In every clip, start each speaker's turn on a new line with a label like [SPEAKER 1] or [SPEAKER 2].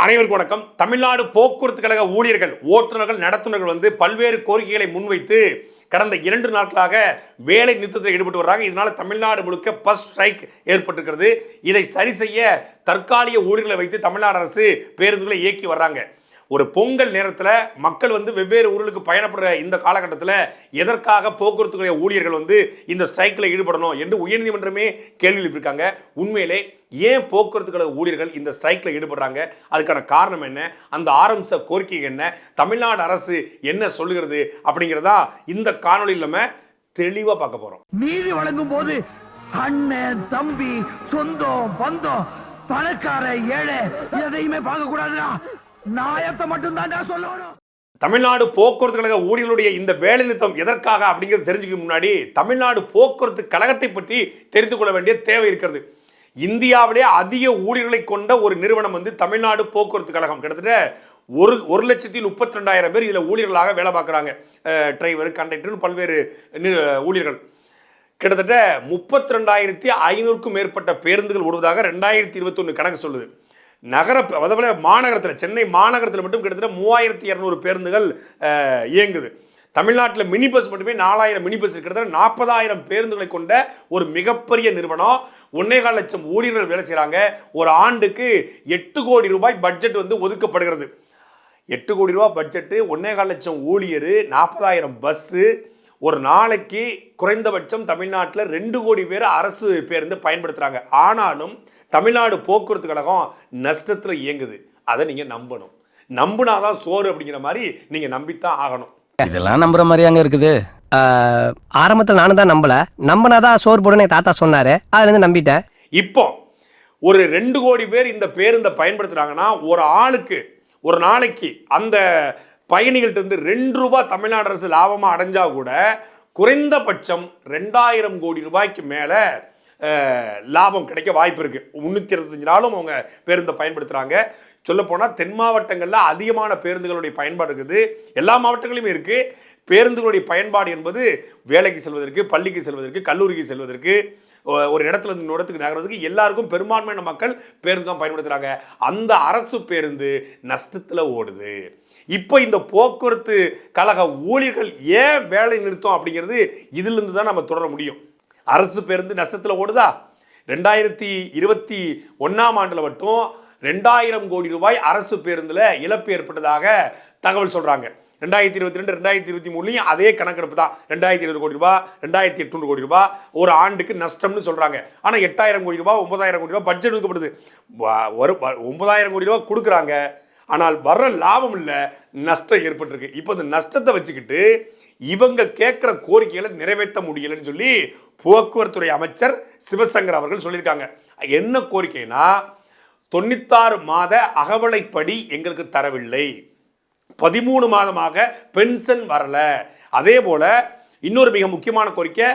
[SPEAKER 1] அனைவருக்கும் வணக்கம். தமிழ்நாடு போக்குவரத்து கழக ஊழியர்கள் ஓட்டுநர்கள் நடத்துனர்கள் வந்து பல்வேறு கோரிக்கைகளை முன்வைத்து கடந்த இரண்டு நாட்களாக வேலை நிறுத்தத்தில் ஈடுபட்டு வர்றாங்க. இதனால தமிழ்நாடு முழுக்க பஸ் ஸ்ட்ரைக் ஏற்பட்டிருக்கிறது. இதை சரி செய்ய தற்காலிக ஊழியர்களை வைத்து தமிழ்நாடு அரசு பேருந்துகளை இயக்கி வர்றாங்க. ஒரு பொங்கல் நேரத்தில் மக்கள் வந்து வெவ்வேறு ஊர்களுக்கு பயணப்படுற இந்த காலகட்டத்தில் எதற்காக போக்குவரத்து ஊழியர்கள் வந்து இந்த ஸ்ட்ரைக்கில் ஈடுபடணும் என்று உயர்நீதிமன்றமே கேள்வி எழுப்பியிருக்காங்க. உண்மையிலே ஏன் போக்குவரத்து கழக ஊழியர்கள் இந்த ஸ்ட்ரைக்கில் ஈடுபடுறாங்க? அதுக்கான காரணம் என்ன? அந்த ஆரம்பிச்ச கோரிக்கை என்ன? தமிழ்நாடு அரசு என்ன சொல்லுகிறது? அப்படிங்கிறதா இந்த காணொலியில் நம்ம தெளிவாக பார்க்க போகிறோம்
[SPEAKER 2] நீதி வழங்கும் போது அண்ணன் தம்பி சொந்தம் பந்தம் பணக்கார ஏழை எதையுமே பார்க்க கூடாதுடா நாயத்தை மட்டும் தான் சொல்லணும்.
[SPEAKER 1] தமிழ்நாடு போக்குவரத்து கழக ஊழியர்களுடைய இந்த வேலை நிறுத்தம் எதற்காக அப்படிங்கிறது தெரிஞ்சுக்க முன்னாடி தமிழ்நாடு போக்குவரத்து கழகத்தை பற்றி தெரிந்து கொள்ள வேண்டிய தேவை இருக்கிறது. இந்தியாவிலே அதிக ஊழியர்களை கொண்ட ஒரு நிறுவனம் வந்து தமிழ்நாடு போக்குவரத்து கழகம். கிட்டத்தட்ட ஒரு ஒரு லட்சத்தி முப்பத்தி ரெண்டாயிரம் பேர் இதில் ஊழியர்களாக வேலை பார்க்குறாங்க. டிரைவர் கண்டக்டர்னு பல்வேறு ஊழியர்கள். கிட்டத்தட்ட முப்பத்தி ரெண்டாயிரத்தி ஐநூறுக்கும் மேற்பட்ட பேருந்துகள் ஓடுவதாக ரெண்டாயிரத்தி இருபத்தொன்று கணக்கு சொல்லுது. நகர அதேபோல் மாநகரத்தில் சென்னை மாநகரத்தில் மட்டும் கிட்டத்தட்ட மூவாயிரத்தி இரநூறு பேருந்துகள் இயங்குது. தமிழ்நாட்டில் மினி பஸ் மட்டுமே நாலாயிரம் மினி பஸ் கிட்டத்தட்ட நாற்பதாயிரம் பேருந்துகளை கொண்ட ஒரு மிகப்பெரிய நிறுவனம். ஒன்னேகால் லட்சம் ஊழியர்கள் வேலை செய்கிறாங்க ஒரு ஆண்டுக்கு எட்டு கோடி ரூபாய் பட்ஜெட் வந்து ஒதுக்கப்படுகிறது. எட்டு கோடி ரூபா பட்ஜெட்டு ஒன்னேகால் லட்சம் ஊழியர் நாற்பதாயிரம் பஸ்ஸு ஒரு நாளைக்கு குறைந்தபட்சம் தமிழ்நாட்டில் ரெண்டு கோடி பேர் அரசு பேருந்து பயன்படுத்துகிறாங்க ஆனாலும் தமிழ்நாடு போக்குவரத்து கழகம் நஷ்டத்தில் இயங்குது. அதை நீங்கள் நம்பணும். நம்புனாதான் சோறு அப்படிங்கிற மாதிரி நீங்கள் நம்பித்தான் ஆகணும்.
[SPEAKER 3] இதெல்லாம் நம்புற மாதிரி அங்க இருக்குது.
[SPEAKER 4] ஆரம்பத்துல நானும் தான் நம்பல. நம்பினாதான் சோறு போடுன்னு தாத்தா சொன்னாரு. அதுல இருந்து நம்பிட்டேன்.
[SPEAKER 1] இப்போ ஒரு ரெண்டு கோடி பேர் இந்த பேருந்தை பயன்படுத்துகிறாங்கன்னா ஒரு ஆளுக்கு ஒரு நாளைக்கு அந்த பயணிகள்ட்ட இருந்து ரெண்டு ரூபாய் தமிழ்நாடு அரசு லாபமாக அடைஞ்சா கூட குறைந்தபட்சம் ரெண்டாயிரம் கோடி ரூபாய்க்கு மேலே லாபம் கிடைக்க வாய்ப்பு இருக்குது முந்நூற்றி இருபத்தஞ்சு நாளும் அவங்க பேருந்தை பயன்படுத்துகிறாங்க சொல்லப்போனால் தென் மாவட்டங்களில் அதிகமான பேருந்துகளுடைய பயன்பாடு இருக்குது. எல்லா மாவட்டங்களிலுமே இருக்குது பேருந்துகளுடைய பயன்பாடு என்பது வேலைக்கு செல்வதற்கு பள்ளிக்கு செல்வதற்கு கல்லூரிக்கு செல்வதற்கு ஒரு இடத்துல இருந்து இன்னொரு இடத்துக்கு நகர்றதுக்கு எல்லாருக்கும் பெரும்பான்மையான மக்கள் பேருந்து தான் பயன்படுத்துகிறாங்க அந்த அரசு பேருந்து நஷ்டத்தில் ஓடுது. இப்போ இந்த போக்குவரத்து கழக ஊழியர்கள் ஏன் வேலை நிறுத்தம் அப்படிங்கிறது இதிலிருந்து தான் நம்ம தொடர முடியும். அரசு பேருந்து நஷ்டத்தில் ஓடுதா? ரெண்டாயிரத்தி இருபத்தி ஒன்றாம் ஆண்டில் மட்டும் ரெண்டாயிரம் கோடி ரூபாய் அரசு பேருந்தில் இழப்பு ஏற்பட்டதாக தகவல் சொல்கிறாங்க ரெண்டாயிரத்தி இருபத்தி ரெண்டு ரெண்டாயிரத்தி இருபத்தி மூணுலையும் அதே கணக்கெடுப்பு தான். ரெண்டாயிரத்தி இருபது கோடி ரூபாய் ரெண்டாயிரத்தி எட்நூறு கோடி ரூபாய் ஒரு ஆண்டுக்கு நஷ்டம்னு சொல்கிறாங்க ஆனால் எட்டாயிரம் கோடி ரூபாய் ஒன்பதாயிரம் கோடி ரூபாய் பட்ஜெட் ஒதுக்கப்படுது. ஒரு ஒன்பதாயிரம் கோடி ரூபாய் கொடுக்குறாங்க. ஆனால் வர்ற லாபம் இல்லை நஷ்டம் ஏற்பட்டிருக்கு. இப்போ இந்த நஷ்டத்தை வச்சுக்கிட்டு இவங்க கேட்குற கோரிக்கைகளை நிறைவேற்ற முடியலன்னு சொல்லி போக்குவரத்துறை அமைச்சர் சிவசங்கர் அவர்கள் சொல்லியிருக்காங்க. என்ன கோரிக்கைனா தொண்ணூத்தாறு மாத அகவலைப்படி எங்களுக்கு தரவில்லை. பதிமூணு மாதமாக பென்ஷன் வரல. அதே போல இன்னொரு மிக முக்கியமான கோரிக்கை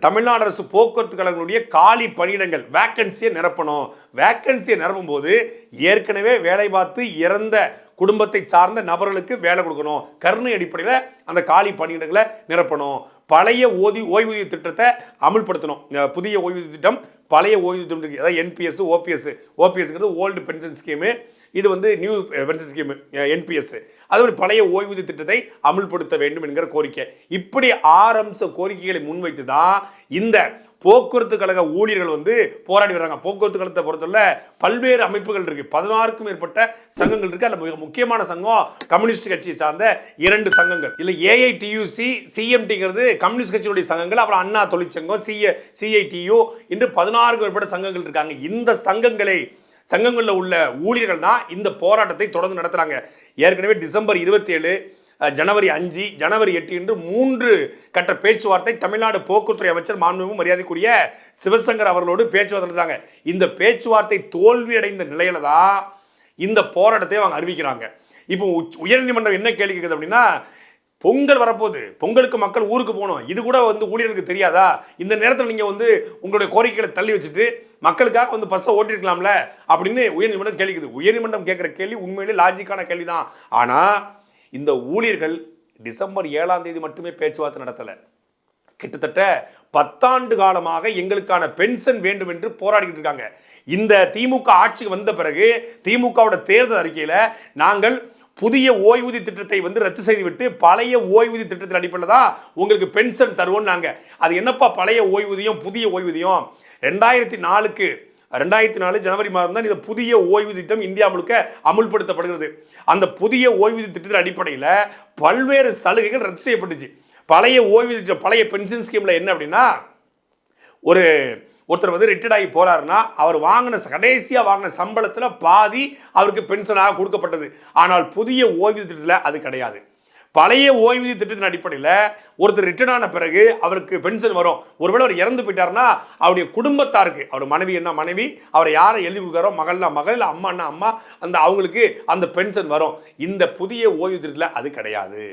[SPEAKER 1] தமிழ்நாடு அரசு போக்குவரத்து கழகங்களுடைய காலி பணியிடங்கள் வேக்கன்சியை நிரப்பணும். வேக்கன்சியை நிரப்பும் போது ஏற்கனவே வேலை பார்த்து இறந்த குடும்பத்தை சார்ந்த நபர்களுக்கு வேலை கொடுக்கணும். கருணை அடிப்படையில் அந்த காலி பணியிடங்களை நிரப்பணும். பழைய ஓதி ஓய்வூதிய திட்டத்தை அமுல்படுத்தணும். புதிய ஓய்வூதிய திட்டம் பழைய ஓய்வூதிய திட்டம் அதாவது என்பிஎஸ் ஓபிஎஸ் ஓபிஎஸ்ங்கிறது ஓல்டு பென்ஷன் ஸ்கீமு இது வந்து நியூ பென்ஷன் ஸ்கீம் என்பிஎஸ் அது பழைய ஓய்வூதிய திட்டத்தை அமுல்படுத்த வேண்டும் என்கிற கோரிக்கை. இப்படி ஆறு அம்ச கோரிக்கைகளை முன்வைத்து தான் இந்த போக்குவரத்து கழக ஊழியர்கள் வந்து போராடி வர்றாங்க. போக்குவரத்து கழகத்தை பொறுத்தவரை பல்வேறு அமைப்புகள் இருக்கு. பதினாறுக்கும் மேற்பட்ட சங்கங்கள் இருக்கு. அதில் மிக முக்கியமான சங்கம் கம்யூனிஸ்ட் கட்சியை சார்ந்த இரண்டு சங்கங்கள். இதில் ஏஐடியூசி சிஎம்டிங்கிறது கம்யூனிஸ்ட் கட்சியுடைய சங்கங்கள். அப்புறம் அண்ணா தொழிற்சங்கம் சிஏ சிஐடியு என்று பதினாறுக்கும் மேற்பட்ட சங்கங்கள் இருக்காங்க. இந்த சங்கங்களை சங்கங்களில் உள்ள ஊழியர்கள் தான் இந்த போராட்டத்தை தொடர்ந்து நடத்துகிறாங்க ஏற்கனவே டிசம்பர் இருபத்தி ஏழு ஜனவரி அஞ்சு ஜனவரி எட்டு என்று மூன்று கட்ட பேச்சுவார்த்தை தமிழ்நாடு போக்குவரத்துறை அமைச்சர் மாண்புமிகு மரியாதைக்குரிய சிவசங்கர் அவர்களோடு பேச்சுவார்த்தை நடத்துறாங்க. இந்த பேச்சுவார்த்தை தோல்வியடைந்த நிலையில தான் இந்த போராட்டத்தை அவங்க அறிவிக்கிறாங்க. இப்போ உயர்நீதிமன்றம் என்ன கேள்வி கேட்குது அப்படின்னா பொங்கல் வரப்போகுது. பொங்கலுக்கு மக்கள் ஊருக்கு போகணும். இது கூட வந்து ஊழியர்களுக்கு தெரியாதா? இந்த நேரத்தில் நீங்கள் வந்து உங்களுடைய கோரிக்கைகளை தள்ளி வச்சுட்டு மக்களுக்காக வந்து பஸ்ஸை ஓட்டிருக்கலாம்ல அப்படின்னு உயர்நீதிமன்றம் கேள்விக்குது உயர்நீதிமன்றம் கேட்குற கேள்வி உண்மையிலே லாஜிக்கான கேள்வி தான் ஆனால் இந்த ஊழியர்கள் டிசம்பர் ஏழாம் தேதி மட்டுமே பேச்சுவார்த்தை நடத்தலை. கிட்டத்தட்ட பத்தாண்டு காலமாக எங்களுக்கான பென்ஷன் வேண்டும் என்று போராடிக்கிட்டு இருக்காங்க. இந்த திமுக ஆட்சிக்கு வந்த பிறகு திமுகவோட தேர்தல் அறிக்கையில் நாங்கள் புதிய ஓய்வூதிய திட்டத்தை வந்து ரத்து செய்துவிட்டு பழைய ஓய்வூதிய திட்டத்தின் அடிப்படையில் தான் உங்களுக்கு பென்ஷன் தருவோம் நாங்கள் அது என்னப்பா பழைய ஓய்வூதியம் புதிய ஓய்வூதியம்? ரெண்டாயிரத்தி நாலுக்கு ரெண்டாயிரத்தி நாலு ஜனவரி மாதம் தான் இந்த புதிய ஓய்வு திட்டம் இந்தியா முழுக்க அமுல்படுத்தப்படுகிறது. அந்த புதிய ஓய்வு திட்டத்தின் அடிப்படையில் பல்வேறு சலுகைகள் ரத்து செய்யப்பட்டுச்சு. பழைய ஓய்வு திட்டம் பழைய பென்ஷன் ஸ்கீமில் என்ன அப்படின்னா ஒரு ஒருத்தர் வந்து ரிட்டையர்ட் ஆகி போறாருன்னா அவர் வாங்கின கடைசியாக வாங்கின சம்பளத்தில் பாதி அவருக்கு பென்ஷனாக கொடுக்கப்பட்டது. ஆனால் புதிய ஓய்வு திட்டத்தில் அது கிடையாது. பழைய ஓய்வூதிய திட்டத்தின் அடிப்படையில் ஒருத்தர் ரிட்டர்ன் ஆன பிறகு அவருக்கு பென்ஷன் வரும். ஒருவேளை அவர் இறந்து போயிட்டாருன்னா அவருடைய குடும்பத்தாருக்கு அவர் மனைவி என்ன மனைவி அவர் யாரை எழுதி கொடுக்குறாரோ மகள்னா மகள் இல்லை அம்மான்னா அம்மா அந்த அவங்களுக்கு அந்த பென்ஷன் வரும். இந்த புதிய ஓய்வு திட்டத்தில் அது கிடையாது.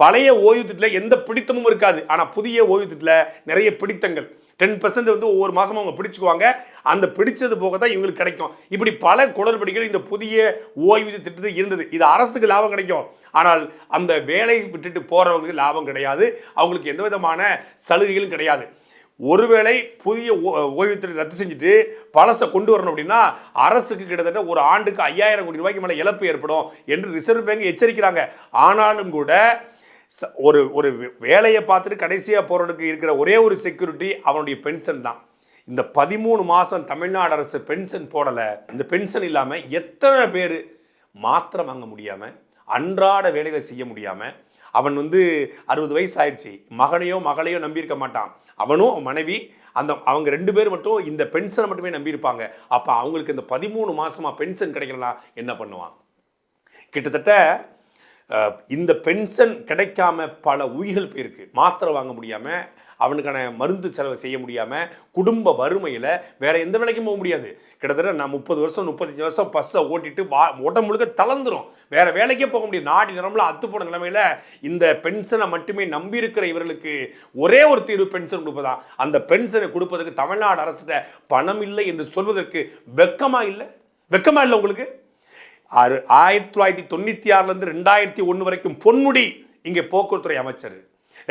[SPEAKER 1] பழைய ஓய்வு திட்டத்தில் எந்த பிடித்தமும் இருக்காது. ஆனால் புதிய ஓய்வு திட்டத்தில் நிறைய பிடித்தங்கள். டென் பர்சன்ட் வந்து ஒவ்வொரு மாதமும் அவங்க பிடிச்சிக்குவாங்க. அந்த பிடிச்சது போக தான் இவங்களுக்கு கிடைக்கும். இப்படி பல குளறுபடிகள் இந்த புதிய ஓய்வூதிய திட்டத்தில் இருந்தது. இது அரசுக்கு லாபம் கிடைக்கும். ஆனால் அந்த வேலையை விட்டுட்டு போகிறவங்களுக்கு லாபம் கிடையாது. அவங்களுக்கு எந்த விதமான சலுகைகளும் கிடையாது. ஒருவேளை புதிய ஓ- ரத்து செஞ்சுட்டு பழசை கொண்டு வரணும் அப்படின்னா அரசுக்கு கிட்டத்தட்ட ஒரு ஆண்டுக்கு ஐயாயிரம் கோடி ரூபாய்க்கு மேலே இழப்பு ஏற்படும் என்று ரிசர்வ் பேங்க் எச்சரிக்கிறாங்க. ஆனாலும் கூட ஒரு ஒரு வே- வேலையை பார்த்துட்டு கடைசியாக போகிறவனுக்கு இருக்கிற ஒரே ஒரு செக்யூரிட்டி அவனுடைய பென்ஷன் தான். இந்த பதிமூணு மாதம் தமிழ்நாடு அரசு பென்ஷன் போடலை. இந்த பென்ஷன் இல்லாமல் எத்தனை பேர் மாத்திரை வாங்க முடியாமல் அன்றாட வேலைகளை செய்ய முடியாமல் அவன் வந்து அறுபது வயசு ஆயிடுச்சு. மகனையோ மகளையோ நம்பியிருக்க மாட்டான். அவனும் மனைவி அந்த அவங்க ரெண்டு பேர் மட்டும் இந்த பென்ஷனை மட்டுமே நம்பியிருப்பாங்க. அப்போ அவங்களுக்கு இந்த பதிமூணு மாதமாக பென்ஷன் கிடைக்கலாம் என்ன பண்ணுவான்? கிட்டத்தட்ட இந்த பென்ஷன் கிடைக்காம பல உயிர்கள் போயிருக்கு. மாத்திரை வாங்க முடியாமல் அவனுக்கான மருந்து செலவு செய்ய முடியாமல் குடும்ப வறுமையில் வேறு எந்த வேலைக்கும் போக முடியாது. கிட்டத்தட்ட நான் முப்பது வருஷம் முப்பத்தஞ்சு வருஷம் பஸ்ஸை ஓட்டிட்டு வா உடம்பு முழுக்க தளர்ந்துடும் வேறு வேலைக்கே போக முடியும் நாடி நிறம்ல அத்து போன நிலைமையில் இந்த பென்ஷனை மட்டுமே நம்பி இருக்கிற இவர்களுக்கு ஒரே ஒரு தீர்வு பென்ஷன் கொடுப்பதான். அந்த பென்ஷனை கொடுப்பதற்கு தமிழ்நாடு அரசிட்ட பணம் இல்லை என்று சொல்வதற்கு வெக்கமாக இல்லை? வெக்கமாக இல்லை உங்களுக்கு? ஆறு ஆயிரத்தி தொள்ளாயிரத்தி தொண்ணூற்றி ஆறுலேருந்து ரெண்டாயிரத்தி ஒன்று வரைக்கும் பொன்முடி இங்கே போக்குவரத்துறை அமைச்சர்.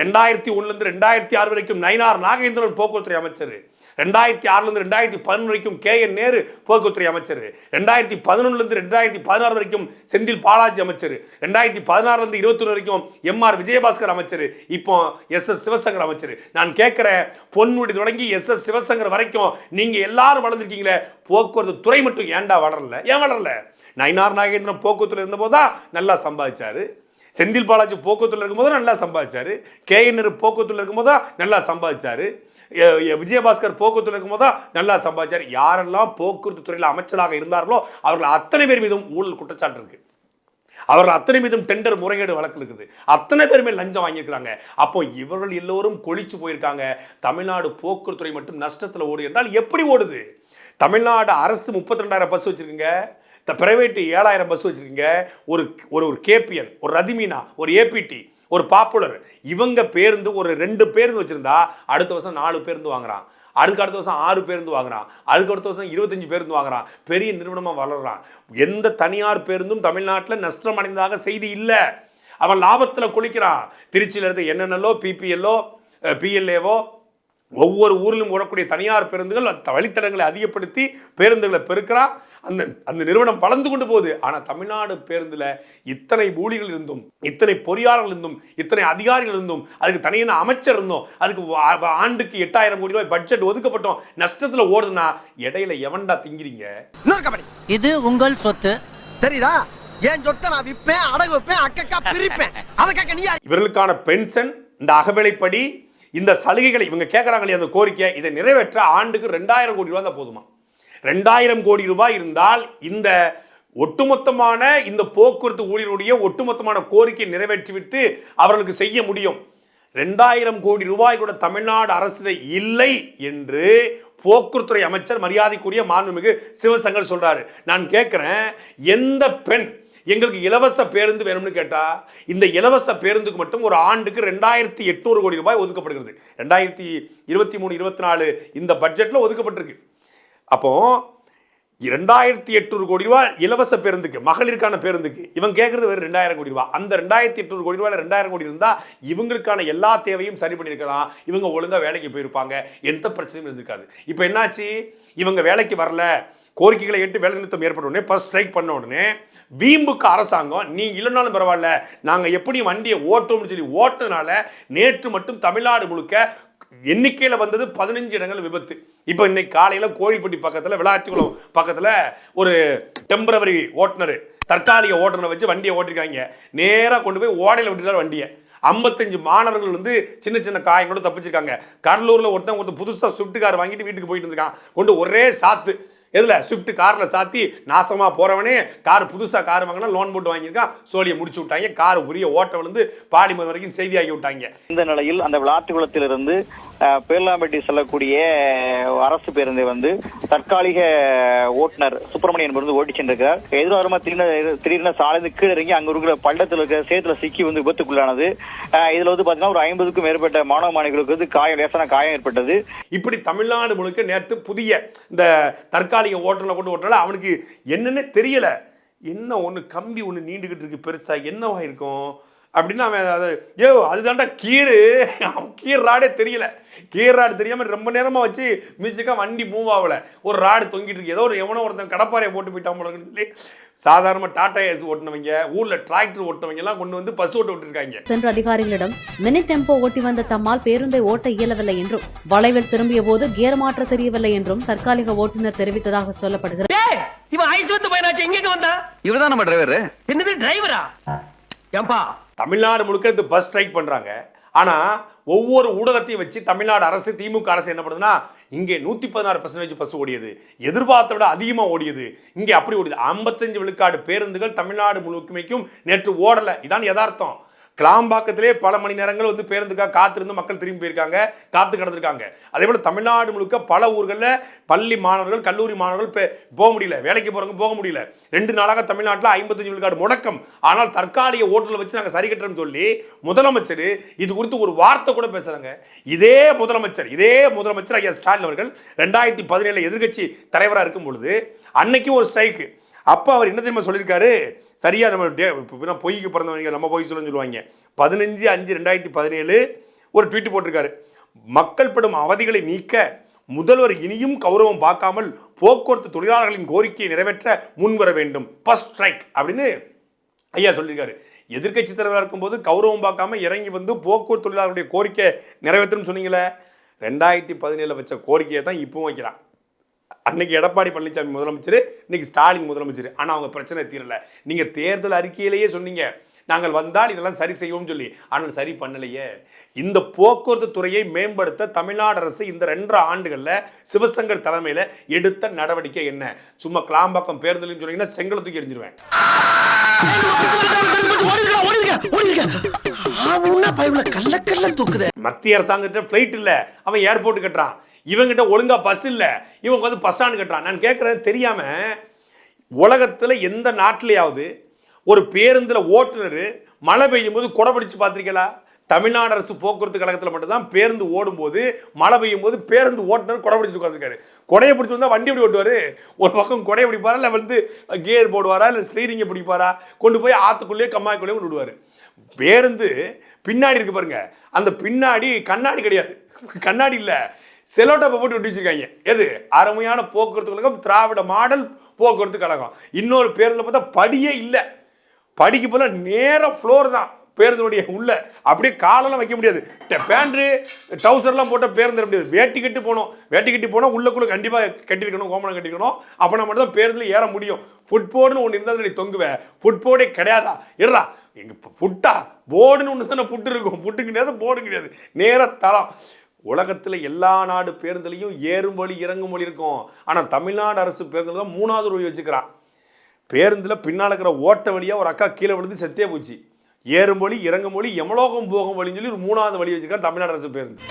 [SPEAKER 1] ரெண்டாயிரத்தி ஒன்றுலேருந்து ரெண்டாயிரத்தி ஆறு வரைக்கும் நயினார் நாகேந்திரன் போக்குவரத்துறை அமைச்சர். ரெண்டாயிரத்தி ஆறுலேருந்து ரெண்டாயிரத்தி பதினொன்று வரைக்கும் கே என் நேரு போக்குவரத்துறை அமைச்சர். ரெண்டாயிரத்தி பதினொன்றுலேருந்து ரெண்டாயிரத்தி பதினாறு வரைக்கும் செந்தில் பாலாஜி அமைச்சர். ரெண்டாயிரத்தி பதினாறுலேருந்து இருபத்தொன்று வரைக்கும் எம்ஆர் விஜயபாஸ்கர் அமைச்சர். இப்போ எஸ் எஸ் சிவசங்கர் அமைச்சர். நான் கேட்குற பொன்முடி தொடங்கி எஸ் எஸ் சிவசங்கர் வரைக்கும் நீங்கள் எல்லாரும் வளர்ந்துருக்கீங்களே போக்குவரத்து துறை மட்டும் ஏன்டா வளரல? ஏன் வளரல? நயினார் நாகேந்திரன் போக்குவரத்தில் இருந்தபோது தான் நல்லா சம்பாதிச்சார். செந்தில் பாலாஜி போக்குவரத்தில் இருக்கும்போது நல்லா சம்பாதிச்சார். கே என் போக்குவரத்தில் இருக்கும்போது தான் நல்லா சம்பாதிச்சார். விஜயபாஸ்கர் போக்குவரத்தில் இருக்கும்போது தான் நல்லா சம்பாதிச்சார். யாரெல்லாம் போக்குவரத்து துறையில் அமைச்சராக இருந்தார்களோ அவர்கள் அத்தனை பேர் மீதும் ஊழல் குற்றச்சாட்டு இருக்குது அவர்கள் அத்தனை மீதும் டெண்டர் முறைகேடு வழக்கு இருக்குது. அத்தனை பேருமே லஞ்சம் வாங்கியிருக்கிறாங்க. அப்போ இவர்கள் எல்லோரும் கொளிச்சு போயிருக்காங்க. தமிழ்நாடு போக்குவரத்துறை மட்டும் நஷ்டத்தில் ஓடு என்றால் எப்படி ஓடுது? தமிழ்நாடு அரசு முப்பத்தி ரெண்டாயிரம் பஸ் வச்சுருக்குங்க. இந்த பிரைவேட் ஏழாயிரம் பஸ் வச்சுருக்கீங்க. ஒரு ஒரு ஒரு கேபிஎன் ஒரு ரதிமீனா ஒரு ஏபிடி ஒரு பாப்புலர் இவங்க பேருந்து ஒரு ரெண்டு பேருந்து வச்சுருந்தா அடுத்த வருஷம் நாலு பேருந்து வாங்குறான். அதுக்கு அடுத்த வருஷம் ஆறு பேருந்து வாங்குறான். அதுக்கு அடுத்த வருஷம் இருபத்தஞ்சு பேருந்து வாங்குறான். பெரிய நிறுவனமாக வளர்றான். எந்த தனியார் பேருந்தும் தமிழ்நாட்டில் நஷ்டம் அடைந்ததாக செய்தி இல்லை. அவன் லாபத்தில் குளிக்கிறான். திருச்சியில் இருந்து என்னென்னலோ பிபிஎல்லோ பிஎல்ஏவோ ஒவ்வொரு ஊரிலும் ஓடக்கூடிய தனியார் பேருந்துகள் வழித்தடங்களை அதிகப்படுத்தி பேருந்துகளை பெருக்கிறான். அந்த அந்த நிறுவனம் வளர்ந்து கொண்டு போகுது. ஆனால் தமிழ்நாடு பேருந்தில் இத்தனை ஊழிகள் இருந்தும் இத்தனை பொறியாளர்கள் இருந்தும் இத்தனை அதிகாரிகள் இருந்தும் அதுக்கு தனியான அமைச்சர் இருந்தோம் அதுக்கு வா- ஆண்டுக்கு எட்டாயிரம் கோடி ரூபாய் பட்ஜெட் ஒதுக்கப்பட்டோம். நஷ்டத்தில் ஓடுதுன்னா இடையில எவன்டா திங்கிறீங்க?
[SPEAKER 5] இது உங்கள் சொத்து.
[SPEAKER 2] தெரியுதா? என் சொத்தை நான் விப்பேன் அடகு வைப்பேன் அக்கக்கா பிரிப்பேன். அதுக்காக நீ
[SPEAKER 1] இவர்களுக்கான பென்ஷன் இந்த அகவிலைப்படி இந்த சலுகைகளை இவங்க கேட்குறாங்க இல்லையா அந்த கோரிக்கை இதை நிறைவேற்ற ஆண்டுக்கு ரெண்டாயிரம் கோடி ரூபாய் தான் போதுமா? ரெண்டாயிரம் கோடி ரூபாய் இருந்தால் இந்த ஒட்டுமொத்தமான இந்த போக்குவரத்து ஊழியருடைய ஒட்டுமொத்தமான கோரிக்கையை நிறைவேற்றிவிட்டு அவர்களுக்கு செய்ய முடியும். ரெண்டாயிரம் கோடி ரூபாய் கூட தமிழ்நாடு அரசு இல்லை என்று போக்குவரத்துறை அமைச்சர் மரியாதைக்குரிய மாண்புமிகு சிவசங்கர் சொல்றாரு. நான் கேட்குறேன் எந்த பெண் எங்களுக்கு இலவச பேருந்து வேணும்னு கேட்டா இந்த இலவச பேருந்துக்கு மட்டும் ஒரு ஆண்டுக்கு ரெண்டாயிரத்தி எட்நூறு கோடி ரூபாய் ஒதுக்கப்படுகிறது. ரெண்டாயிரத்தி இருபத்தி மூணு இருபத்தி நாலு இந்த பட்ஜெட்ல ஒதுக்கப்பட்டிருக்கு. அப்போ இரண்டாயிரத்தி எட்நூறு கோடி ரூபாய் இலவச பேருந்துக்கு மகளிருக்கான பேருந்துக்கு இவன் கேட்கறது வெறும் ரெண்டாயிரம் கோடி ரூபாய். அந்த ரெண்டாயிரத்தி எட்நூறு கோடி ரூபாயில ரெண்டாயிரம் கோடி இருந்தா இவங்களுக்கான எல்லா தேவையும் சரி பண்ணியிருக்கலாம். இவங்க ஒழுங்கா வேலைக்கு போயிருப்பாங்க. எந்த பிரச்சனையும் இருந்திருக்காது. இப்போ என்னாச்சு? இவங்க வேலைக்கு வரல. கோரிக்கைகளை எட்டு வேலை நிறுத்தம் ஏற்பட்ட உடனே ஃபர்ஸ்ட் ஸ்ட்ரைக் பண்ண உடனே வீம்புக்கு அரசாங்கம் நீ இல்லைனாலும் பரவாயில்ல நாங்கள் எப்படி வண்டியை ஓட்டோம்னு சொல்லி ஓட்டுனால நேற்று மட்டும் தமிழ்நாடு முழுக்க எண்ணிக்கையில் வந்தது பதினஞ்சு இடங்கள் விபத்து. இப்போ இன்னைக்கு காலையில் கோயில்பட்டி பக்கத்தில் விளாத்திக்குளம் பக்கத்தில் ஒரு டெம்பரவரி ஓட்டுநர் தற்காலிக ஓட்டுநரை வச்சு வண்டியை ஓட்டிருக்காங்க. நேராக கொண்டு போய் ஓடையில் விட்டுட்டார் வண்டியை. ஐம்பத்தஞ்சு மாணவர்கள் வந்து சின்ன சின்ன காயங்களோட தப்பிச்சிருக்காங்க. கடலூரில் ஒருத்தன் ஒருத்தர் புதுசாக சுட்டுக்கார் வாங்கிட்டு வீட்டுக்கு போயிட்டு இருந்திருக்கான். கொண்டு ஒரே சாத்து. எதில்? ஸ்விஃப்ட் காரில் சாத்தி நாசமாக போகிறவனே கார் புதுசாக கார் வாங்கினா லோன் போட்டு வாங்கியிருக்கான். சோழியை முடிச்சு விட்டாங்க. கார் உரிய ஓட்ட விழுந்து பாலிமர் வரைக்கும் செய்தியாகி விட்டாங்க.
[SPEAKER 5] இந்த நிலையில் அந்த விளாட்டு குளத்திலிருந்து பேர்லாம்பட்டி செல்லக்கூடிய அரசு பேருந்தை வந்து தற்காலிக ஓட்டுநர் சுப்பிரமணியன் பேருந்து வந்து ஓட்டி சென்றிருக்கிறார். எதிர்வாரமா திடீர்னு திடீர்னு சாலை கீழே இறங்கி அங்க இருக்கிற பள்ளத்தில் இருக்கிற சேத்துல சிக்கி வந்து விபத்துக்குள்ளானது. இதுல வந்து பாத்தீங்கன்னா ஒரு ஐம்பதுக்கும் மேற்பட்ட மாணவ மாணவிகளுக்கு வந்து காயம் லேசான காயம் ஏற்பட்டது.
[SPEAKER 1] இப்படி தமிழ்நாடு முழுக்க நேற்று புதிய இந்த தற்காலிக ஓட்டுநரை கொண்டு ஓட்டுனால அவனுக்கு என்னன்னு தெரியல. என்ன ஒன்று கம்பி ஒன்று நீண்டுகிட்டு இருக்கு பெருசா. என்னவா இருக்கும்? அப்படின்னு அவன் அதை ஏ அதுதான்டா கீரு அவன் கீர் ராடே தெரியல. கீர் ராடு தெரியாம ரொம்ப நேரமா வச்சு மியூசிக்கா வண்டி மூவ் ஆகல. ஒரு ராடு தொங்கிட்டு இருக்கு. ஏதோ ஒரு எவனோ ஒருத்தன் கடப்பாறையை போட்டு போயிட்டான் சொல்லி சாதாரண டாடா ஏஸ் ஓட்டினவங்க ஊர்ல டிராக்டர் ஓட்டினவங்க எல்லாம் கொண்டு வந்து பஸ் ஓட்ட விட்டுருக்காங்க.
[SPEAKER 6] சென்ற அதிகாரிகளிடம் மினி டெம்போ ஓட்டி வந்த தம்மால் பேருந்தை ஓட்ட இயலவில்லை என்றும் வளைவில் திரும்பிய போது கியர் மாற்ற தெரியவில்லை என்றும் தற்காலிக ஓட்டுநர் தெரிவித்ததாக சொல்லப்படுகிறது.
[SPEAKER 2] டேய் இவன் ஐஸ் வந்து பையனாச்சு எங்க வந்தா
[SPEAKER 3] இவர்தான் நம்ம டிரைவர்
[SPEAKER 2] என்னது டிரைவரா ஏம்பா
[SPEAKER 1] தமிழ்நாடு முழுக்க இது பஸ் ஸ்ட்ரைக் பண்ணுறாங்க ஆனால் ஒவ்வொரு ஊடகத்தையும் வச்சு தமிழ்நாடு அரசு திமுக அரசு என்ன பண்ணுதுன்னா இங்கே நூற்றி பதினாறு பர்சன்டேஜ் பஸ் ஓடியது. எதிர்பார்த்த விட அதிகமாக ஓடியது. இங்கே அப்படி ஓடியது. ஐம்பத்தஞ்சு விழுக்காடு பேருந்துகள் தமிழ்நாடு முழுக்குமைக்கும் நேற்று ஓடலை. இதான் யதார்த்தம். கிளாம்பாக்கத்திலே பல மணி நேரங்கள் வந்து பேருந்துக்காக காத்திருந்து மக்கள் திரும்பி போயிருக்காங்க காத்து கிடந்திருக்காங்க. அதே போல் தமிழ்நாடு முழுக்க பல ஊர்களில் பள்ளி மாணவர்கள் கல்லூரி மாணவர்கள் போக முடியல. வேலைக்கு போகிறவங்க போக முடியல. ரெண்டு நாளாக தமிழ்நாட்டில் ஐம்பத்தஞ்சு விழுக்காடு முடக்கம். ஆனால் தற்காலிக ஓட்டுநர் வச்சு நாங்கள் சரி கட்டுறோம்னு சொல்லி முதலமைச்சர் இது குறித்து ஒரு வார்த்தை கூட பேசுகிறாங்க இதே முதலமைச்சர் இதே முதலமைச்சர் ஐயா ஸ்டாலின் அவர்கள் ரெண்டாயிரத்தி பதினேழில் எதிர்க்கட்சி தலைவராக இருக்கும் பொழுது அன்னைக்கும் ஒரு ஸ்ட்ரைக்கு. அப்போ அவர் என்ன தெரியுமா சொல்லியிருக்காரு? சரியாக நம்ம டே பொய்க்கு பிறந்தவங்க நம்ம பொய் சொல்லணும்னு சொல்லுவாங்க. பதினஞ்சு அஞ்சு ரெண்டாயிரத்தி பதினேழு ஒரு ட்வீட் போட்டிருக்காரு. மக்கள் படும் அவதிகளை நீக்க முதல்வர் இனியும் கௌரவம் பார்க்காமல் போக்குவரத்து தொழிலாளர்களின் கோரிக்கையை நிறைவேற்ற முன்வர வேண்டும். ஃபஸ்ட் ஸ்ட்ரைக் அப்படின்னு ஐயா சொல்லியிருக்காரு. எதிர்க்கட்சி தலைவராக இருக்கும்போது கௌரவம் பார்க்காம இறங்கி வந்து போக்குவரத்து தொழிலாளர்களுடைய கோரிக்கை நிறைவேற்றணும்னு சொன்னீங்களே. ரெண்டாயிரத்தி பதினேழில் வச்ச கோரிக்கையை தான் இப்பவும் வைக்கிறான். அன்னைக்கு எடப்பாடி பழனிசாமி முதலமைச்சர் இன்னைக்கு ஸ்டாலின் முதலமைச்சர். ஆனால் அவங்க பிரச்சனை தீரல. நீங்கள் தேர்தல் அறிக்கையிலேயே சொன்னீங்க. நாங்கள் வந்தால் இதெல்லாம் சரி செய்வோம்னு சொல்லி. ஆனால் சரி பண்ணலையே. இந்த போக்குவரத்து துறையை மேம்படுத்த தமிழ்நாடு அரசு இந்த ரெண்டரை ஆண்டுகளில் சிவசங்கர் தலைமையில் எடுத்த நடவடிக்கை என்ன? சும்மா கிளாம்பாக்கம் பேருந்துலன்னு சொன்னீங்கன்னா செங்கலை தூக்கி
[SPEAKER 2] தூக்குதே.
[SPEAKER 1] மத்திய அரசாங்கத்திட்ட ஃப்ளைட் இல்லை. அவன் ஏர்போர்ட் கட்டுறான். இவங்கிட்ட ஒழுங்காக பஸ் இல்லை. இவங்க வந்து பஸ் ஸ்டாண்டு கட்டுறான். நான் கேட்குறேன் தெரியாமல் உலகத்தில் எந்த நாட்டிலேயாவது ஒரு பேருந்தில் ஓட்டுநர் மழை பெய்யும் போது குடை பிடிச்சு பார்த்துருக்கீங்களா? தமிழ்நாடு அரசு போக்குவரத்து கழகத்தில் மட்டும்தான் பேருந்து ஓடும்போது மழை பெய்யும் போது பேருந்து ஓட்டுநர் குடை பிடிச்சி உட்காந்துருக்காரு கொடையை பிடிச்சி வந்தால் வண்டி எப்படி ஓட்டுவார்? ஒரு பக்கம் கொடையை பிடிப்பாரா? இல்லை வந்து கியர் போடுவாரா? இல்லை ஸ்ரீரிங்கை பிடிப்பாரா? கொண்டு போய் ஆற்றுக்குள்ளேயே கம்மாய்க்குள்ளேயே கொண்டு விடுவார். பேருந்து பின்னாடி இருக்கு பாருங்க. அந்த பின்னாடி கண்ணாடி கிடையாது. கண்ணாடி இல்லை. செலோட்டப்பை போட்டு ஒட்டி வச்சிருக்காங்க. எது? அருமையான போக்குவரத்து கழகம் திராவிட மாடல் போக்குவரத்து கழகம். இன்னொரு பேருந்தில் பார்த்தா படியே இல்லை. படிக்கு போல நேரம் ஃப்ளோர் தான் பேருந்துடைய உள்ள. அப்படியே காலெல்லாம் வைக்க முடியாது. பேண்ட்ரு டவுசர்லாம் போட்டால் பேருந்து முடியாது. வேட்டி கட்டி போகணும். வேட்டி கட்டி போனால் உள்ளக்குள்ள கண்டிப்பாக கட்டியிருக்கணும் கோமணம் கட்டிருக்கணும் அப்போ மட்டும் தான் பேருந்துல ஏற முடியும். ஃபுட்போர்டுன்னு ஒன்று இருந்தால் நீ தொங்குவேன் ஃபுட்போர்டே கிடையாதா? இருடா. எங்கள் ஃபுட்டா போர்டுன்னு ஒன்று தானே ஃபுட்டு இருக்கும். ஃபுட்டு கிடையாது போர்டு கிடையாது. நேராக தரம் உலகத்தில் எல்லா நாடு பேருந்துலையும் ஏறும் வழி இறங்கும் வழி இருக்கும். ஆனால் தமிழ்நாடு அரசு பேருந்தில் தான் மூணாவது வழி வச்சுக்கிறான். பேருந்தில் பின்னால் இருக்கிற ஓட்ட வழியாக ஒரு அக்கா கீழே விழுந்து செத்தே போச்சு. ஏறும் வழி இறங்கும் வழி எமலோகம் போகும் வழின்னு சொல்லி ஒரு மூணாவது வழி வச்சுருக்கான் தமிழ்நாடு அரசு பேருந்து.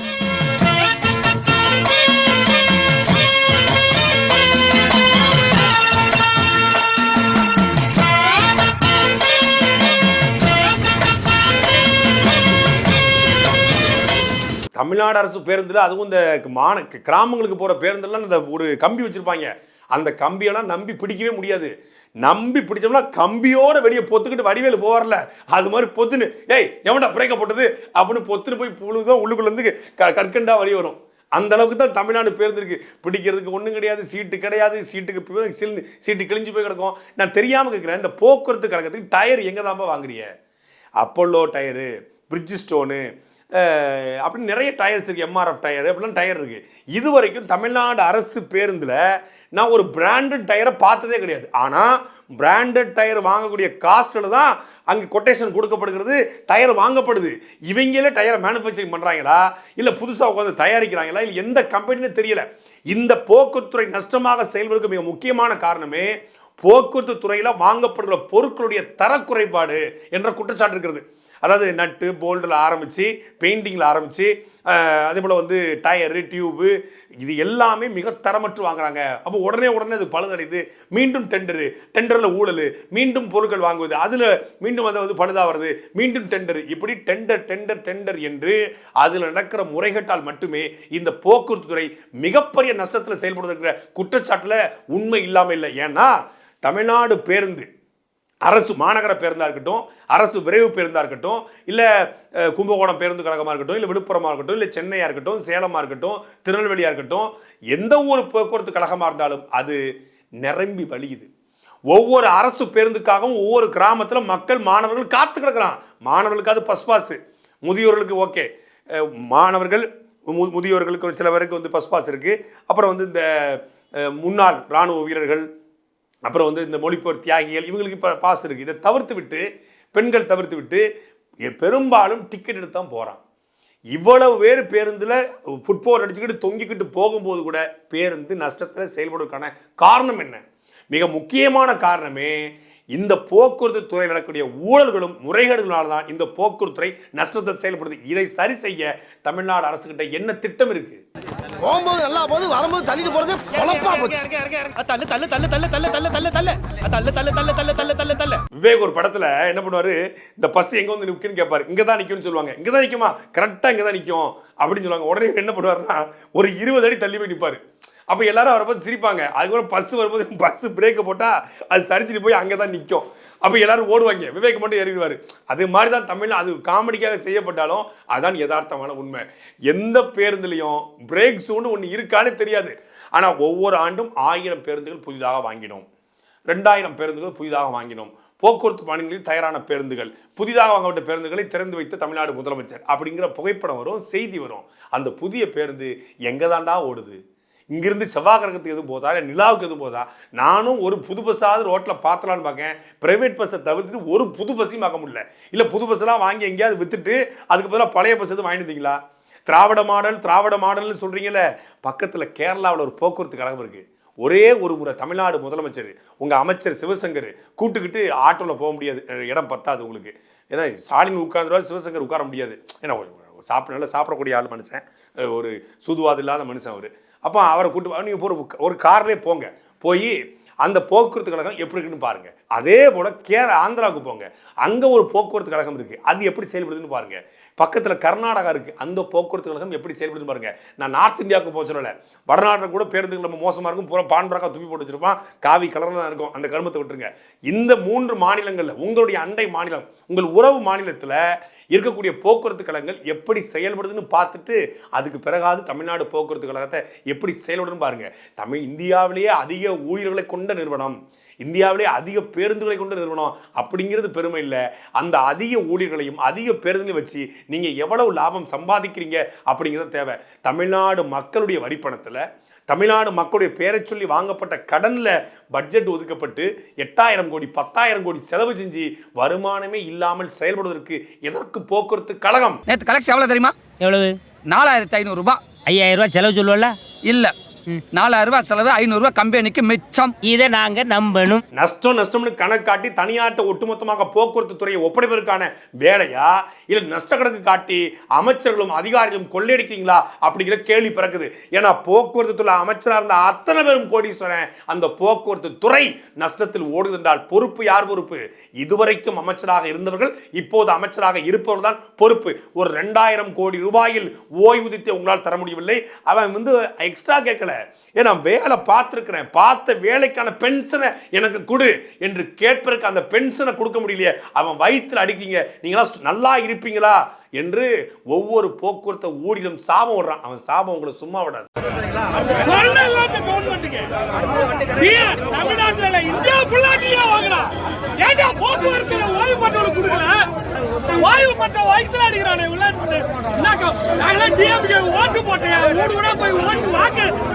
[SPEAKER 1] தமிழ்நாடு அரசு பேருந்தில் அதுவும் இந்த மான கிராமங்களுக்கு போகிற பேருந்துலாம் இந்த ஒரு கம்பி வச்சுருப்பாங்க. அந்த கம்பியெல்லாம் நம்பி பிடிக்கவே முடியாது. நம்பி பிடிச்சோம்னா கம்பியோட வெளியே பொத்துக்கிட்டு வடிவேலு போவார்ல அது மாதிரி பொத்துன்னு ஏய் எவன்டா பிரேக்க போட்டது? அப்படின்னு பொத்துன்னு போய் புழுதான் உள்ளுக்குள்ளேருந்து க- கற்கண்டா வழி வரும். அந்த அளவுக்கு தான் தமிழ்நாடு பேருந்துருக்கு பிடிக்கிறதுக்கு ஒன்றும் கிடையாது சீட்டு கிடையாது சீட்டுக்கு போய் சில்- சீட்டு கிழிஞ்சு போய் கிடக்கும். நான் தெரியாமல் கேட்குறேன் இந்த போக்குவரத்து கழகத்துக்கு டயர் எங்கே தான்ப்பா வாங்குறீங்க? அப்போல்லோ டயரு பிரிட்ஜ் ஸ்டோனு அப்படின்னு நிறைய டயர்ஸ் இருக்குது எம்ஆர்எஃப் டயர் அப்படிலாம் டயர் இருக்குது இது வரைக்கும் தமிழ்நாடு அரசு பேருந்தில் நான் ஒரு பிராண்டட் டயரை பார்த்ததே கிடையாது. ஆனால் பிராண்டட் டயர் வாங்கக்கூடிய காஸ்ட்டில் தான் அங்கே கொட்டேஷன் கொடுக்கப்படுகிறது டயர் வாங்கப்படுது. இவங்களே டயரை மேனுஃபேக்சரிங் பண்ணுறாங்களா இல்லை புதுசாக உட்காந்து தயாரிக்கிறாங்களா? இல்லை எந்த கம்பெனின்னு தெரியல. இந்த போக்குத்துறை நஷ்டமாக செயல்படுறதுக்கு மிக முக்கியமான காரணமே போக்குவரத்து துறையில் வாங்கப்படுகிற பொருட்களுடைய தரக்குறைபாடு என்ற குற்றச்சாட்டு இருக்கிறது. அதாவது நட்டு போல்டில் ஆரம்பித்து பெயிண்டிங்கில் ஆரம்பித்து அதே போல் வந்து டயரு டியூபு இது எல்லாமே மிக தரமற்று வாங்குறாங்க. அப்போ உடனே உடனே அது பழுதடையுது. மீண்டும் டெண்டரு டெண்டரில் ஊழல் மீண்டும் பொருட்கள் வாங்குவது அதில் மீண்டும் அதை வந்து பழுதாகிறது மீண்டும் டெண்டர் இப்படி டெண்டர் டெண்டர் டெண்டர் என்று அதில் நடக்கிற முறைகேட்டால் மட்டுமே இந்த போக்குவரத்து துறை மிகப்பெரிய நஷ்டத்தில் செயல்படுகிற குற்றச்சாட்டில் உண்மை இல்லாமல் இல்லை. ஏன்னா தமிழ்நாடு பேருந்து அரசு மாநகர பேருந்தாக இருக்கட்டும் அரசு விரைவு பேருந்தாக இருக்கட்டும் இல்லை கும்பகோணம் பேருந்து கழகமாக இருக்கட்டும் இல்லை விழுப்புரமாக இருக்கட்டும் இல்லை சென்னையாக இருக்கட்டும் சேலமாக இருக்கட்டும் திருநெல்வேலியாக இருக்கட்டும் எந்த ஒரு போக்குவரத்து கழகமாக இருந்தாலும் அது நிரம்பி வழியுது. ஒவ்வொரு அரசு பேருந்துக்காகவும் ஒவ்வொரு கிராமத்தில் மக்கள் மாணவர்கள் காத்து கிடக்குறான். மாணவர்களுக்கு அது பஸ் பாஸ். முதியோர்களுக்கு ஓகே. மாணவர்கள் மு- முதியோர்களுக்கு சில பேருக்கு வந்து பஸ் பாஸ் இருக்குது அப்புறம் வந்து இந்த முன்னாள் இராணுவ வீரர்கள் அப்புறம் வந்து இந்த மொழிப்போர் தியாகிகள் இவங்களுக்கு இப்போ பாஸ் இருக்குது இதை தவிர்த்து விட்டு பெண்கள் தவிர்த்து விட்டு எ- பெரும்பாலும் டிக்கெட் எடுத்து தான் போகிறான் இவ்வளவு பேர் பேருந்தில் ஃபுட்போல் அடிச்சுக்கிட்டு தொங்கிக்கிட்டு போகும்போது கூட பேருந்து நஷ்டத்தில் செயல்படுவதற்கான காரணம் என்ன? மிக முக்கியமான காரணமே இந்த போக்குவரத்து துறையில் நடக்கக்கூடிய ஊழல்களும் முறைகேடுகளால் தான் இந்த போக்குவரத்து துறை நஷ்டத்தை செயல்படுது. இதை சரி செய்ய தமிழ்நாடு அரசுகிட்ட என்ன திட்டம் இருக்குது
[SPEAKER 2] போகும்போது நல்லா போகுது வரும்போது தள்ளிட்டு போறது பொழப்பா போச்சு
[SPEAKER 4] தள்ளு தள்ளு தள்ளு தள்ளு தள்ளு தள்ளு தள்ளு தள்ளு தள்ளு தள்ளு தள்ளு தள்ளு தள்ளு தள்ளு தள்ளு
[SPEAKER 1] விவேக் ஒரு படத்துல என்ன பண்ணுவாரு இந்த பஸ் எங்க வந்து நிற்குன்னு கேட்பாரு இங்க தான் நிக்கும்னு சொல்லுவாங்க இங்க தான் நிக்குமா கரெக்டா இங்க தான் நிக்கும் அப்படின்னு சொல்லுவாங்க உடனே என்ன பண்ணுவாருன்னா ஒரு இருபது அடி தள்ளி போய் நிப்பாரு அப்ப எல்லாரும் அவரை பார்த்து சிரிப்பாங்க அதுக்கப்புறம் பஸ் வரும்போது பஸ் பிரேக்கை போட்டா அது சரிச்சிட்டு போய் அங்கே தான் நிற்கும் அப்போ எல்லாரும் ஓடுவாங்க. விவேக் மட்டும் இறங்கிடுவார் அது மாதிரி தான் தமிழ் அது காமெடிக்காக செய்யப்பட்டாலும் அதான் யதார்த்தமான உண்மை. எந்த பேருந்துலையும் பிரேக் சூன்னு ஒன்று இருக்கான்னு தெரியாது. ஆனால் ஒவ்வொரு ஆண்டும் ஆயிரம் பேருந்துகள் புதிதாக வாங்கினோம் ரெண்டாயிரம் பேருந்துகள் புதிதாக வாங்கினோம் போக்குவரத்து பணிகளில் தயாரான பேருந்துகள் புதிதாக வாங்கப்பட்ட பேருந்துகளை திறந்து வைத்த தமிழ்நாடு முதலமைச்சர் அப்படிங்கிற புகைப்படம் வரும் செய்தி வரும். அந்த புதிய பேருந்து எங்கே தாண்டா ஓடுது? இங்கிருந்து செவ்வாய் கிரகத்துக்கு எதுவும் போதா? இல்லை நிலாவுக்கு எதுவும் போதா? நானும் ஒரு புது பஸ்ஸாவது ரோட்டில் பார்த்தலான்னு பார்க்கேன் பிரைவேட் பஸ்ஸை தவிர்த்துட்டு ஒரு புது பஸ்ஸையும் பார்க்க முடியல. இல்லை புது பஸ்ஸெல்லாம் வாங்கி எங்கேயாவது விற்றுட்டு அதுக்கு பதிலாக பழைய பஸ் எதுவும் வாங்கிட்டு திராவிட மாடல் திராவிட மாடல்னு சொல்கிறீங்களே பக்கத்தில் கேரளாவில் ஒரு போக்குவரத்து கழகம் இருக்குது ஒரே ஒரு முறை தமிழ்நாடு முதலமைச்சர் உங்கள் அமைச்சர் சிவசங்கர் கூட்டுக்கிட்டு ஆட்டோவில் போக முடியாது. இடம் பத்தாது உங்களுக்கு. ஏன்னா ஸ்டாலின் உட்காந்துருவார் சிவசங்கர் உட்கார முடியாது. ஏன்னா சாப்பிட நல்லா சாப்பிடக்கூடிய ஆள் மனுஷன். ஒரு சூதுவாது இல்லாத மனுஷன் அவர். அப்போ அவரை கூட்டு நீங்கள் ஒரு ஒரு கார்லேயே போங்க. போய் அந்த போக்குவரத்து கழகம் எப்படி இருக்குன்னு பாருங்கள் அதே போல் கேர ஆந்திராவுக்கு போங்க. அங்கே ஒரு போக்குவரத்து கழகம் இருக்குது அது எப்படி செயல்படுதுன்னு பாருங்கள் பக்கத்தில் கர்நாடகா இருக்குது அந்த போக்குவரத்து கழகம் எப்படி செயல்படுதுன்னு பாருங்கள் நான் நார்த் இந்தியாவுக்கு போக சொல்லலை. வடநாட்டில் கூட பேருந்துகள் நம்ம மோசமாக இருக்கும். பூரா பான்பராக்கா துப்பி போட்டு வச்சுருப்பான். காவி கலர்ல தான் இருக்கும். அந்த கருமத்தை விட்டுருங்க. இந்த மூன்று மாநிலங்களில் உங்களுடைய அண்டை மாநிலம் உங்கள் உறவு மாநிலத்தில் இருக்கக்கூடிய போக்குவரத்து கழகங்கள் எப்படி செயல்படுதுன்னு பார்த்துட்டு அதுக்கு பிறகாவது தமிழ்நாடு போக்குவரத்து கழகத்தை எப்படி செயல்படுதுன்னு பாருங்க. தமிழ் இந்தியாவிலேயே அதிக ஊழியர்களை கொண்ட நிறுவனம். இந்தியாவிலே அதிக பேருந்துகளை கொண்ட நிறுவனம் அப்படிங்கிறது பெருமை இல்லை. அந்த அதிக ஊழியர்களையும் அதிக பேருந்துகளையும் வச்சு நீங்கள் எவ்வளவு லாபம் சம்பாதிக்கிறீங்க அப்படிங்கிறது தேவை. தமிழ்நாடு மக்களுடைய வரிப்பணத்தில் தமிழ்நாடு மக்களுடைய பேரை சொல்லி வாங்கப்பட்ட கடன்ல பட்ஜெட் ஒதுக்கப்பட்டு எட்டாயிரம் கோடி பத்தாயிரம் கோடி செலவு செஞ்சு வருமானமே இல்லாமல் செயல்படுவதற்கு எதற்கு போக்குவரத்து கழகம்?
[SPEAKER 7] நேற்று கலெக்ஷன் எவ்வளோ தெரியுமா?
[SPEAKER 8] எவ்வளவு?
[SPEAKER 7] நாலாயிரத்தி ஐநூறுரூபா
[SPEAKER 8] ஐயாயிரம் ரூபாய் செலவு சொல்லுவல
[SPEAKER 7] இல்லை. நாலாயிரம் ரூபாய் செலவு ஐநூறுரூவா கம்பெனிக்கு மிச்சம்.
[SPEAKER 8] இதை நாங்க நம்பணும்.
[SPEAKER 1] நஷ்டம் நஷ்டம்னு கணக்கு காட்டி தனியாட்ட ஒட்டுமொத்தமாக போக்குவரத்து துறையை ஒப்படைப்பதற்கான வேலையா? இல்லை நஷ்ட கணக்கு காட்டி அமைச்சர்களும் அதிகாரிகளும் கொள்ளையடிக்கிறீங்களா அப்படிங்கிற கேள்வி பிறக்குது. ஏன்னா போக்குவரத்து துறை அமைச்சராக இருந்த அத்தனை பேரும் கோடீஸ்வரன். அந்த போக்குவரத்து துறை நஷ்டத்தில் ஓடுது என்றால் பொறுப்பு யார் பொறுப்பு? இதுவரைக்கும் அமைச்சராக இருந்தவர்கள் இப்போது அமைச்சராக இருப்பவர்கள் தான் பொறுப்பு. ஒரு ரெண்டாயிரம் கோடி ரூபாயில் ஓய்வூதியத்தை உங்களால் தர முடியவில்லை. அவன் வந்து எக்ஸ்ட்ரா கேட்கல. ஏன் நான் வேலை பார்த்துருக்குறேன். பார்த்த வேலைக்கான பென்ஷனை எனக்கு கொடு என்று கேட்பதற்கு அந்த பென்ஷனை கொடுக்க முடியலையே. அவன் வயிற்றில் அடிக்கிறீங்க. நீங்களா நல்லா இருப்பீங்களா? என்று ஒவ்வொரு போக்குவரத்து ஊழியிலும் சாபம் விடுறான். அவன் சாபம் உங்களை சும்மா விடாது.
[SPEAKER 9] இந்தியா வாங்குறான் போக்குவரத்து ஓய்வு பட்டவனுக்கு கொடுக்கல? ஓய்வு பட்ட வயிற்றுல அடிக்கிறானே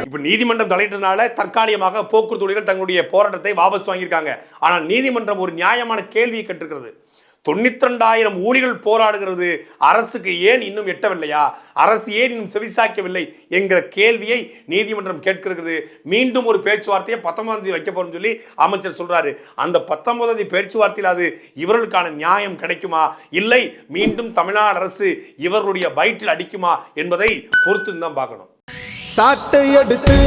[SPEAKER 1] இப்ப நீதிமன்றம் தலையிட்டதுனால தற்காலிகமாக போக்குவரத்து தொழில்கள் தங்களுடைய போராட்டத்தை வாபஸ் வாங்கியிருக்காங்க. ஆனால் நீதிமன்றம் ஒரு நியாயமான கேள்வியை கட்டிருக்கிறது. தொண்ணூத்தி ரெண்டாயிரம் ஊழிகள் போராடுகிறது. அரசுக்கு ஏன் இன்னும் எட்டவில்லையா? அரசு ஏன் இன்னும் செவிசாய்க்கவில்லை என்கிற கேள்வியை நீதிமன்றம் கேட்கிறது. மீண்டும் ஒரு பேச்சுவார்த்தையை பத்தொன்பதாம் தேதி வைக்க போறோம்னு சொல்லி அமைச்சர் சொல்றாரு. அந்த பத்தொன்பதாம் தேதி பேச்சுவார்த்தையில் அது இவர்களுக்கான நியாயம் கிடைக்குமா? இல்லை மீண்டும் தமிழ்நாடு அரசு இவர்களுடைய வயிற்றில் அடிக்குமா என்பதை பொறுத்து தான் பார்க்கணும்.
[SPEAKER 10] சாட்டை எடுத்து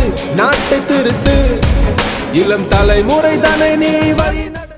[SPEAKER 10] நாட்டை திருத்து. இளம் தலைமுறை தானே நீ